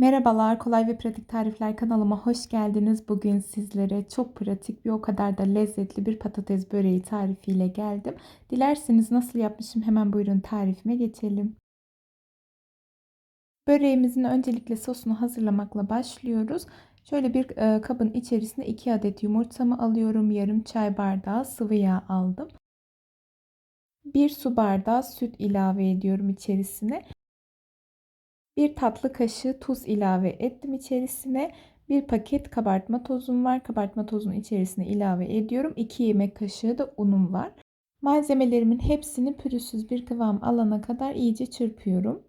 Merhabalar, kolay ve pratik tarifler kanalıma hoş geldiniz. Bugün sizlere çok pratik bir o kadar da lezzetli bir patates böreği tarifiyle geldim. Dilerseniz nasıl yapmışım hemen buyurun tarifime geçelim. Böreğimizin öncelikle sosunu hazırlamakla başlıyoruz. Şöyle bir e, kabın içerisine 2 adet yumurtamı alıyorum. Yarım çay bardağı sıvı yağ aldım. 1 su bardağı süt ilave ediyorum içerisine. 1 tatlı kaşığı tuz ilave ettim içerisine. 1 paket kabartma tozum var. Kabartma tozunu içerisine ilave ediyorum. 2 yemek kaşığı da unum var. Malzemelerimin hepsini pürüzsüz bir kıvam alana kadar iyice çırpıyorum.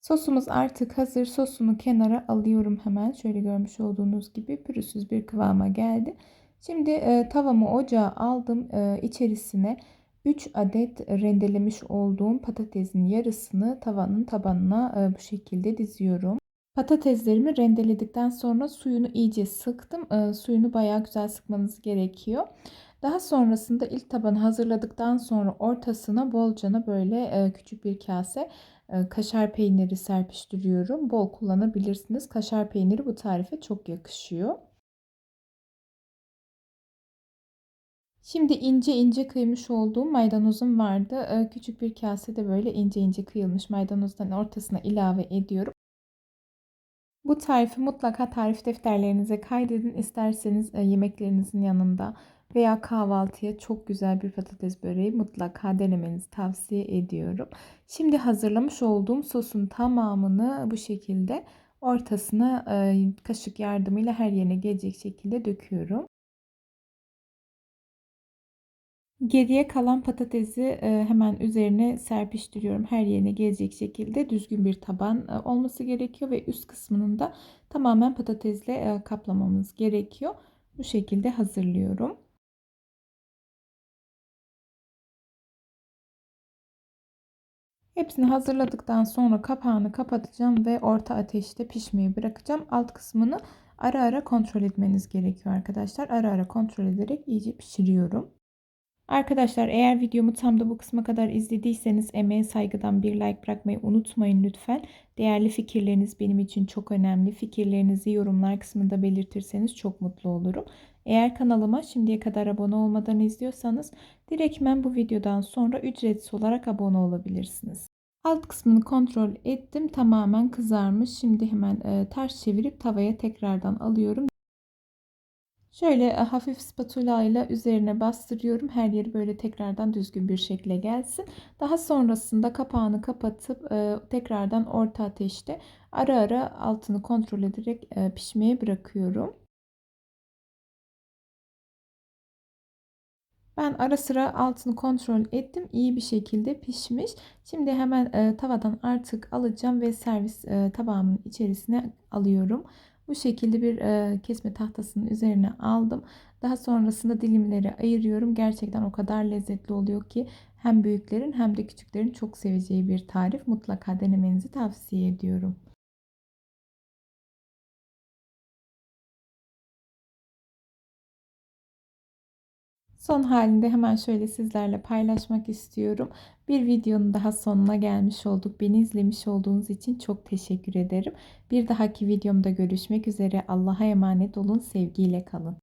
Sosumuz artık hazır. Sosunu kenara alıyorum hemen. Şöyle görmüş olduğunuz gibi pürüzsüz bir kıvama geldi. Şimdi e, tavamı ocağa aldım. E, içerisine 3 adet rendelemiş olduğum patatesin yarısını tavanın tabanına e, bu şekilde diziyorum. Patateslerimi rendeledikten sonra suyunu iyice sıktım. E, suyunu bayağı güzel sıkmanız gerekiyor. Daha sonrasında ilk tabanı hazırladıktan sonra ortasına bolcana böyle e, küçük bir kase e, kaşar peyniri serpiştiriyorum. Bol kullanabilirsiniz. Kaşar peyniri bu tarife çok yakışıyor. Şimdi ince ince kıymış olduğum maydanozum vardı. E, küçük bir kasede böyle ince ince kıyılmış maydanozdan ortasına ilave ediyorum. Bu tarifi mutlaka tarif defterlerinize kaydedin. İsterseniz yemeklerinizin yanında veya kahvaltıya çok güzel bir patates böreği mutlaka denemenizi tavsiye ediyorum. Şimdi hazırlamış olduğum sosun tamamını bu şekilde ortasına kaşık yardımıyla her yerine gelecek şekilde döküyorum. Geriye kalan patatesi hemen üzerine serpiştiriyorum. Her yerine gelecek şekilde düzgün bir taban olması gerekiyor ve üst kısmının da tamamen patatesle kaplamamız gerekiyor. Bu şekilde hazırlıyorum. Hepsini hazırladıktan sonra kapağını kapatacağım ve orta ateşte pişmeyi bırakacağım. Alt kısmını ara ara kontrol etmeniz gerekiyor arkadaşlar. Ara ara kontrol ederek iyice pişiriyorum. Arkadaşlar eğer videomu tam da bu kısma kadar izlediyseniz emeğe saygıdan bir like bırakmayı unutmayın lütfen. Değerli fikirleriniz benim için çok önemli. Fikirlerinizi yorumlar kısmında belirtirseniz çok mutlu olurum. Eğer kanalıma şimdiye kadar abone olmadan izliyorsanız direktmen bu videodan sonra ücretsiz olarak abone olabilirsiniz. Alt kısmını kontrol ettim. Tamamen kızarmış. Şimdi hemen e, ters çevirip tavaya tekrardan alıyorum. Şöyle e, hafif spatula ile üzerine bastırıyorum. Her yeri böyle tekrardan düzgün bir şekilde gelsin. Daha sonrasında kapağını kapatıp e, tekrardan orta ateşte ara ara altını kontrol ederek e, pişmeye bırakıyorum. Ben ara sıra altını kontrol ettim. İyi bir şekilde pişmiş. Şimdi hemen e, tavadan artık alacağım ve servis e, tabağımın içerisine alıyorum. Bu şekilde bir e, kesme tahtasının üzerine aldım. Daha sonrasında dilimleri ayırıyorum. Gerçekten o kadar lezzetli oluyor ki hem büyüklerin hem de küçüklerin çok seveceği bir tarif. Mutlaka denemenizi tavsiye ediyorum. Son halinde hemen şöyle sizlerle paylaşmak istiyorum. Bir videonun daha sonuna gelmiş olduk. Beni izlemiş olduğunuz için çok teşekkür ederim. Bir dahaki videomda görüşmek üzere. Allah'a emanet olun. Sevgiyle kalın.